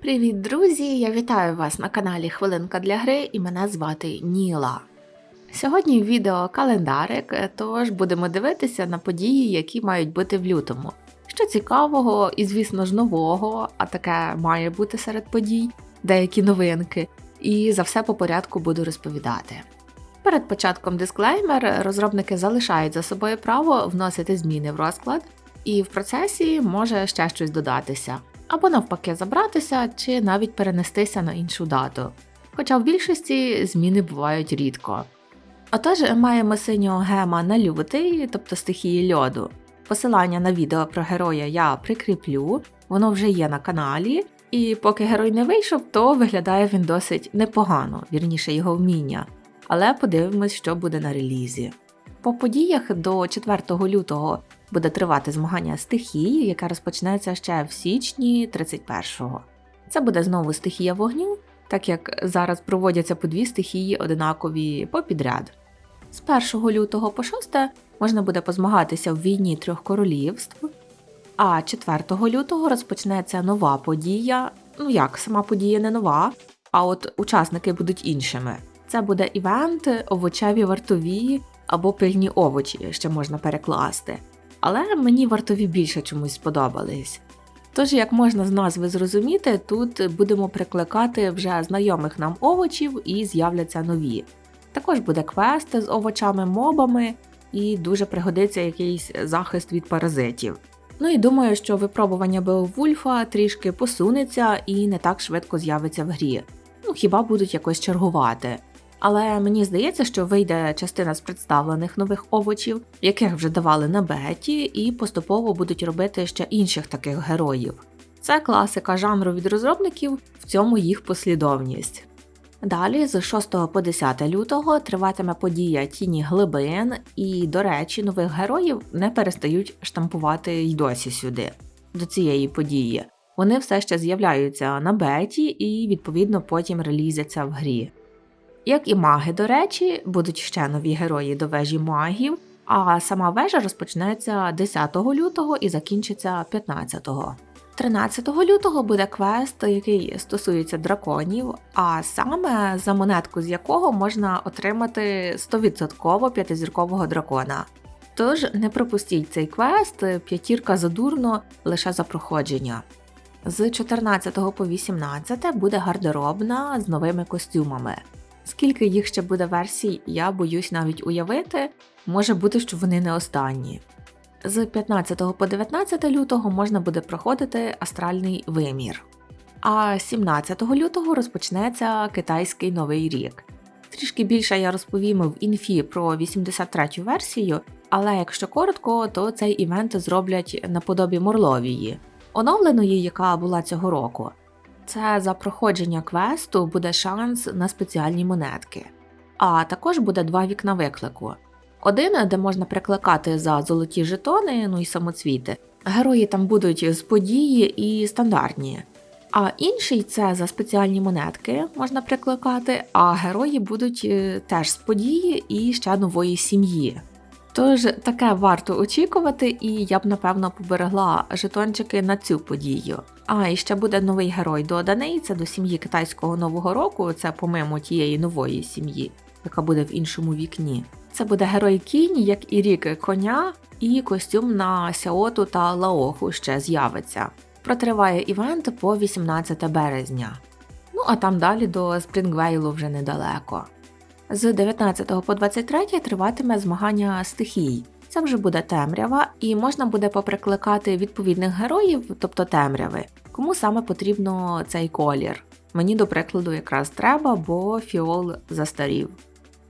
Привіт, друзі! Я вітаю вас на каналі Хвилинка для гри і мене звати Ніла. Сьогодні відео календарик, тож будемо дивитися на події, які мають бути в лютому. Що цікавого і, звісно ж, нового, а таке має бути серед подій, деякі новинки, і за все по порядку буду розповідати. Перед початком дисклеймер розробники залишають за собою право вносити зміни в розклад, і в процесі може ще щось додатися або навпаки забратися чи навіть перенестися на іншу дату. Хоча в більшості зміни бувають рідко. Отож, маємо синього гема на лютий, тобто стихії льоду. Посилання на відео про героя я прикріплю, воно вже є на каналі, і поки герой не вийшов, то виглядає він досить непогано, вірніше його вміння. Але подивимось, що буде на релізі. По подіях до 4 лютого буде тривати змагання стихії, яке розпочнеться ще в січні 31-го. Це буде знову стихія вогню, так як зараз проводяться по дві стихії одинакові попідряд. З 1 лютого по 6 можна буде позмагатися в війні трьох королівств, а 4 лютого розпочнеться нова подія. Ну як, сама подія не нова, а от учасники будуть іншими. Це буде івент, овочеві вартові або пильні овочі, ще можна перекласти але мені вартові більше чомусь сподобались. Тож, як можна з назви зрозуміти, тут будемо прикликати вже знайомих нам овочів і з'являться нові. Також буде квест з овочами-мобами, і дуже пригодиться якийсь захист від паразитів. Ну і думаю, що випробування Беовульфа трішки посунеться і не так швидко з'явиться в грі. Ну хіба будуть якось чергувати. Але мені здається, що вийде частина з представлених нових овочів, яких вже давали на беті, і поступово будуть робити ще інших таких героїв. Це класика жанру від розробників, в цьому їх послідовність. Далі, з 6 по 10 лютого, триватиме подія Тіні глибин, і, до речі, нових героїв не перестають штампувати й досі сюди, до цієї події. Вони все ще з'являються на беті і, відповідно, потім релізяться в грі. Як і маги, до речі, будуть ще нові герої до вежі магів, а сама вежа розпочнеться 10 лютого і закінчиться 15-го. 13 лютого буде квест, який стосується драконів, а саме за монетку з якого можна отримати 100% п'ятизіркового дракона. Тож не пропустіть цей квест, п'ятірка задурно лише за проходження. З 14 по 18 буде гардеробна з новими костюмами. Скільки їх ще буде версій, я боюсь навіть уявити, може бути, що вони не останні. З 15 по 19 лютого можна буде проходити астральний вимір. А 17 лютого розпочнеться китайський новий рік. Трішки більше я розповім в інфі про 83 версію, але якщо коротко, то цей івент зроблять наподобі Морловії, оновленої, яка була цього року. Це за проходження квесту буде шанс на спеціальні монетки. А також буде два вікна виклику. Один, де можна прикликати за золоті жетони, ну і самоцвіти. Герої там будуть з події і стандартні. А інший це за спеціальні монетки можна прикликати, а герої будуть е, теж з події і ще нової сім'ї. Тож таке варто очікувати, і я б напевно поберегла жетончики на цю подію. А і ще буде новий герой доданий. Це до сім'ї китайського нового року. Це помимо тієї нової сім'ї, яка буде в іншому вікні. Це буде герой кінь, як і рік коня, і костюм на Сяоту та Лаоху ще з'явиться. Протриває івент по 18 березня. Ну а там далі до Спрінгвейлу вже недалеко. З 19 по 23 триватиме змагання стихій. Це вже буде темрява, і можна буде поприкликати відповідних героїв, тобто темряви, кому саме потрібно цей колір. Мені, до прикладу, якраз треба, бо фіол застарів.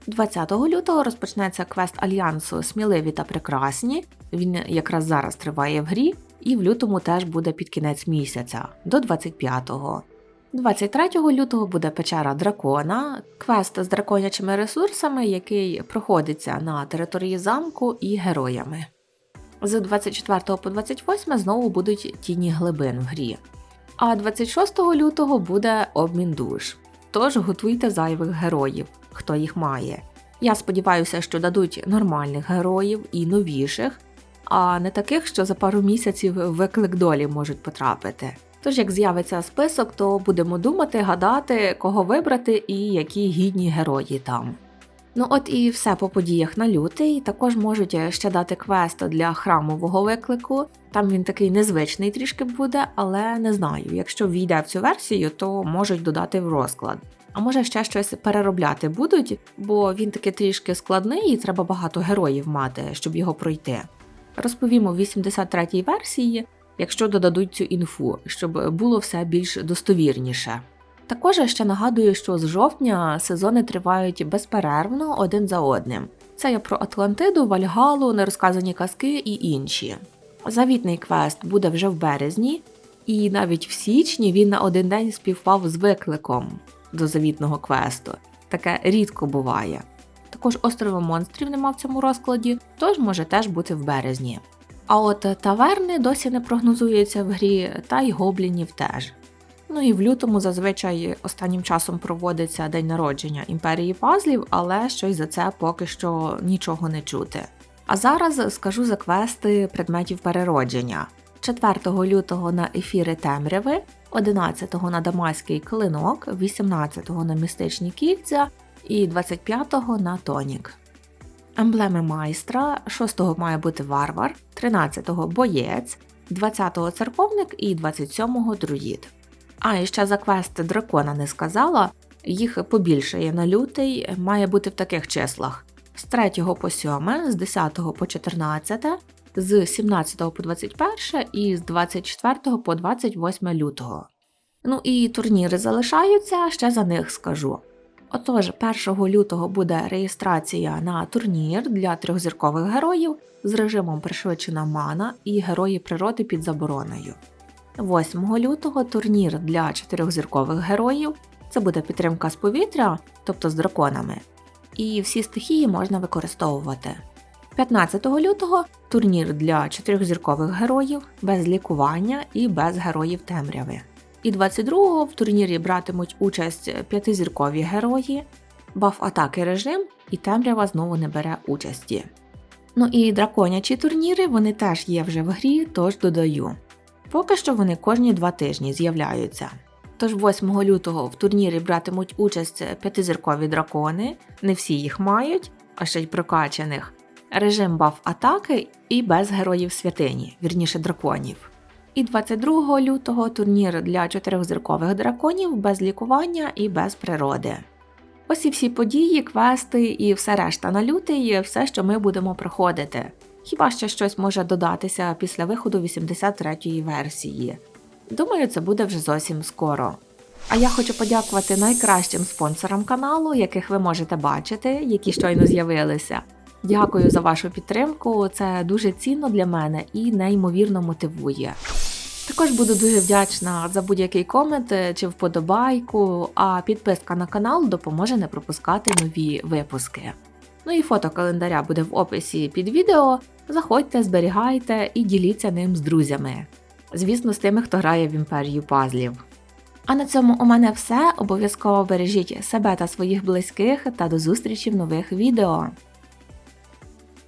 20 лютого розпочнеться квест альянсу Сміливі та прекрасні. Він якраз зараз триває в грі, і в лютому теж буде під кінець місяця, до 25-го. 23 лютого буде печера дракона, квест з драконячими ресурсами, який проходиться на території замку і героями. З 24 по 28 знову будуть тіні глибин в грі. А 26 лютого буде обмін душ. Тож готуйте зайвих героїв, хто їх має. Я сподіваюся, що дадуть нормальних героїв і новіших, а не таких, що за пару місяців виклик долі можуть потрапити. Тож, як з'явиться список, то будемо думати, гадати, кого вибрати і які гідні герої там. Ну от і все по подіях на лютий. Також можуть ще дати квест для храмового виклику. Там він такий незвичний трішки буде, але не знаю. Якщо війде в цю версію, то можуть додати в розклад. А може ще щось переробляти будуть, бо він таки трішки складний і треба багато героїв мати, щоб його пройти. Розповімо в 83-й версії, якщо додадуть цю інфу, щоб було все більш достовірніше. Також я ще нагадую, що з жовтня сезони тривають безперервно один за одним. Це я про Атлантиду, Вальгалу, нерозказані казки і інші. Завітний квест буде вже в березні, і навіть в січні він на один день співпав з викликом до завітного квесту. Таке рідко буває. Також острова монстрів нема в цьому розкладі, тож може теж бути в березні. А от таверни досі не прогнозуються в грі, та й гоблінів теж. Ну і в лютому зазвичай останнім часом проводиться день народження імперії пазлів, але щось за це поки що нічого не чути. А зараз скажу за квести предметів переродження. 4 лютого на ефіри темряви, 11 на Дамаський клинок, 18 на містичні кільця і 25 на тонік. Емблеми майстра 6 має бути варвар, 13-го боєць, 20-го церковник і 27-го друїд. А і ще за квест дракона не сказала, їх побільшає на лютий, має бути в таких числах: з 3 по 7, з 10 по 14, з 17 по 21 і з 24 по 28 лютого. Ну і турніри залишаються, ще за них скажу. Отож, 1 лютого буде реєстрація на турнір для трьохзіркових героїв з режимом пришвидшена мана і герої природи під забороною. 8 лютого турнір для чотирьохзіркових героїв. Це буде підтримка з повітря, тобто з драконами. І всі стихії можна використовувати. 15 лютого турнір для чотирьохзіркових героїв без лікування і без героїв темряви. І 22-го в турнірі братимуть участь п'ятизіркові герої, баф атаки режим, і темрява знову не бере участі. Ну і драконячі турніри вони теж є вже в грі, тож додаю. Поки що вони кожні два тижні з'являються. Тож 8 лютого в турнірі братимуть участь п'ятизіркові дракони, не всі їх мають, а ще й прокачаних, режим баф атаки і без героїв святині, вірніше драконів. І 22 лютого турнір для чотирьохзіркових драконів без лікування і без природи. Ось і всі події, квести і все решта на лютий, все, що ми будемо проходити. Хіба ще щось може додатися після виходу 83-ї версії. Думаю, це буде вже зовсім скоро. А я хочу подякувати найкращим спонсорам каналу, яких ви можете бачити, які щойно з'явилися. Дякую за вашу підтримку, це дуже цінно для мене і неймовірно мотивує. Також буду дуже вдячна за будь-який комент чи вподобайку, а підписка на канал допоможе не пропускати нові випуски. Ну і фото календаря буде в описі під відео. Заходьте, зберігайте і діліться ним з друзями. Звісно, з тими, хто грає в імперію пазлів. А на цьому у мене все. Обов'язково бережіть себе та своїх близьких та до зустрічі в нових відео.